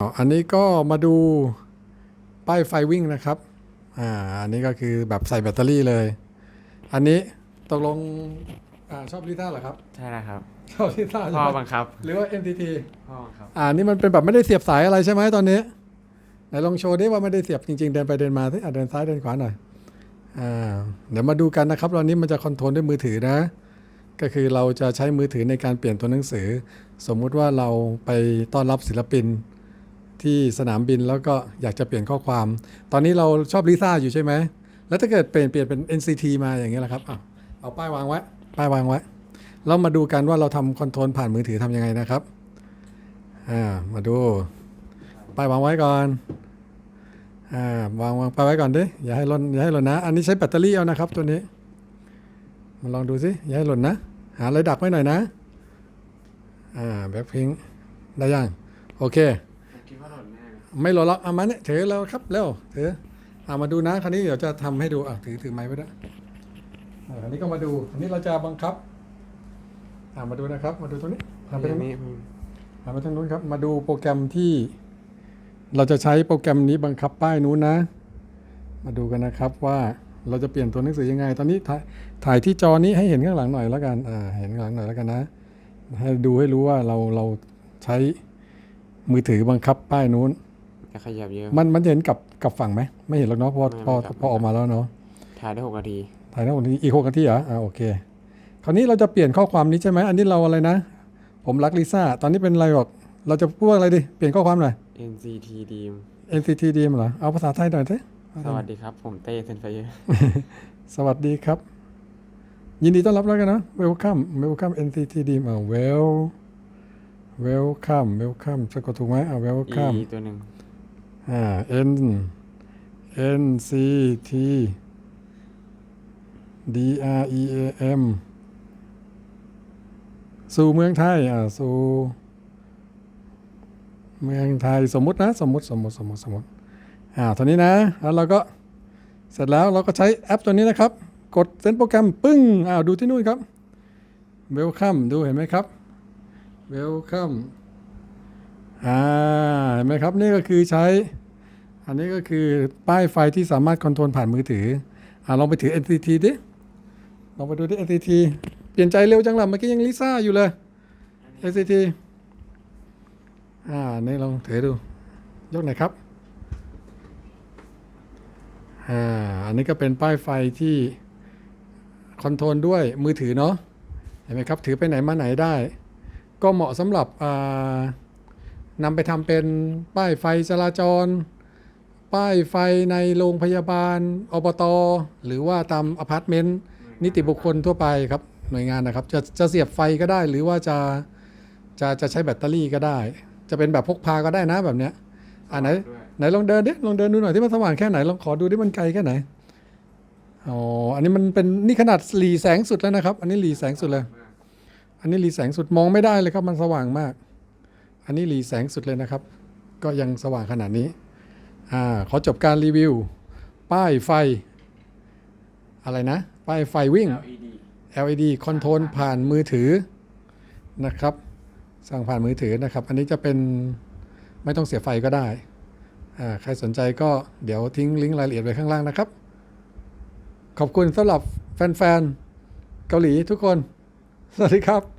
อ๋ออันนี้ก็มาดูป้ายไฟวิ่งนะครับ อ่า อันนี้ก็คือแบบใส่แบตเตอรี่เลย อันนี้ตกลงอ่าชอบลิซ่าเหรอครับ ใช่แล้วครับชอบลิซ่าใช่พ่อไหมบังคับ หรือว่า MTT พ่อบังคับ อ่า นี่มันเป็นแบบไม่ได้เสียบสายอะไรใช่ไหมตอนนี้ไหนลองโชว์ดิว่าไม่ได้เสียบจริงๆ เดินไปเดินมาสิอะเดินซ้ายเดินขวาหน่อย อ่า เดี๋ยวมาดูกันนะครับตอนนี้มันจะคอนโทรลด้วยมือถือนะ ก็คือเราจะใช้มือถือในการเปลี่ยนตัวหนังสือ สมมุติว่าเราไปต้อนรับศิลปิน ที่สนามบินแล้วก็อยากจะเปลี่ยนข้อความ ตอนนี้เราชอบลิซ่าอยู่ใช่ไหม แล้วถ้าเกิดเปลี่ยนเปลี่ยนเป็น NCT มาอย่างเงี้ยแหละครับอ้าเอาป้ายวางไว้ป้ายวางไว้แล้วมาดูกันว่าเราทำคอนโทรลผ่านมือถือทำยังไงนะครับอ่ามาดูป้ายวางไว้ก่อนอ่าวางวางป้ายไว้ก่อนดิอย่าให้หล่นอย่าให้หล่นนะ อันนี้ใช้แบตเตอรี่เอานะครับตัวนี้มาลองดูสิอย่าให้หล่นนะ หาอะไรดักไว้หน่อยนะอ่าแบ็คพิงได้ยังโอเค ไม่หล่นหรอกเอามาเนี่ยถือแล้วครับเร็วถือเอามาดูนะคราวนี้เดี๋ยวจะทำให้ดูอะถือถือไม้ไว้ด้วยอ่าคราวนี้ก็มาดูอันนี้เราจะบังคับอ่ามาดูนะครับ มาดูตรงนี้ทำไปตรงนี้นี่ทำไปทางนู้นครับ มาดูโปรแกรมที่ เราจะใช้โปรแกรมนี้บังคับป้ายนู้นนะ มาดูกันนะครับว่าเราจะเปลี่ยนตัวหนังสือยังไง ตอนนี้ถ่ายถ่ายที่จอนี้ให้เห็นข้างหลังหน่อยแล้วกันอ่าเห็นข้างหลังหน่อยแล้วกันนะ ให้ดูให้รู้ว่าเราเราใช้มือถือบังคับป้ายนู้น จะขยับเยอะ มันมันจะเห็นกับกับฝั่งไหมไม่เห็นหรอกเนาะเพอไม่พอไม่ครับ พอออกมาแล้วเนาะถ่ายได้หกนาที ถ่ายทั้งหมดนี้อีกหกนาทีเหรออ่าโอเค คราวนี้เราจะเปลี่ยนข้อความนี้ใช่ไหมอันนี้เราอะไรนะ ผมรักลิซ่าตอนนี้เป็นอะไรบอกเราจะพูดว่าอะไรดิเปลี่ยนข้อความหน่อย NCT Dream NCT D มเหรอเอาภาษาไทยหน่อยสิสวัสดีครับ ผมเต้เซนไฟเยอร์สวัสดีครับ ยินดีต้อนรับแล้วกันนะ welcome welcome NCT D อ่า well welcome welcome สะกดถูกไหมอ่า welcome อีตัวหนึ่ง อ่า N N C T D R E A M สู่เมืองไทยอ่าสู่เมืองไทยสมมุตินะ สมมุติสมมติสมมติสมมติอ่าตอนนี้นะแล้วเราก็เสร็จแล้วเราก็ใช้แอปตัวนี้นะครับ กดเซ็นโปรแกรมปึ้งอ่าดูที่นู่นครับ Welcome ดูเห็นไหมครับ Welcome อ่าเห็นไหมครับ นี่ก็คือใช้ อันนี้ก็คือป้ายไฟที่สามารถคอนโทรลผ่านมือถืออ่าลองไปถือ NCT ดิ ลองไปดูที่ NCT เปลี่ยนใจเร็วจังล่ะเมื่อกี้ยังลิซ่าอยู่เลย NCT อ่านี่ลองถือดู ยกหน่อยครับ อ่า อันนี้ก็เป็นป้ายไฟที่คอนโทรลด้วยมือถือเนาะ เห็นไหมครับ ถือไปไหนมาไหนได้ ก็เหมาะสำหรับอ่านำไปทำเป็นป้ายไฟจราจร ป้ายไฟในโรงพยาบาลอบตหรือว่าตามอพาร์ตเมนต์นิติบุคคลทั่วไปครับหน่วยงานนะครับ จะจะเสียบไฟก็ได้หรือว่าจะจะจะใช้แบตเตอรี่ก็ได้ จะเป็นแบบพกพาก็ได้นะแบบเนี้ยอ่าไหนด้วยไหนลองเดินดิลองเดินดูหน่อยที่มันสว่างแค่ไหนลองขอดูดิมันไกลแค่ไหนอ๋ออันนี้มันเป็นนี่ขนาดหลีแสงสุดแล้วนะครับ อันนี้หลีแสงสุดเลย อันนี้หลีแสงสุดมองไม่ได้เลยครับมันสว่างมาก อันนี้หลีแสงสุดเลยนะครับ ก็ยังสว่างขนาดนี้ อ่าขอจบการรีวิว ป้ายไฟ อะไรนะ ป้ายไฟวิ่ง LED LED คอนโทรลผ่านมือถือนะครับ สั่งผ่านมือถือนะครับ อันนี้จะเป็นไม่ต้องเสียไฟก็ได้อ่าใครสนใจก็เดี๋ยวทิ้งลิงก์รายละเอียดไว้ข้างล่างนะครับ ขอบคุณสำหรับแฟนๆ เกาหลีทุกคน สวัสดีครับ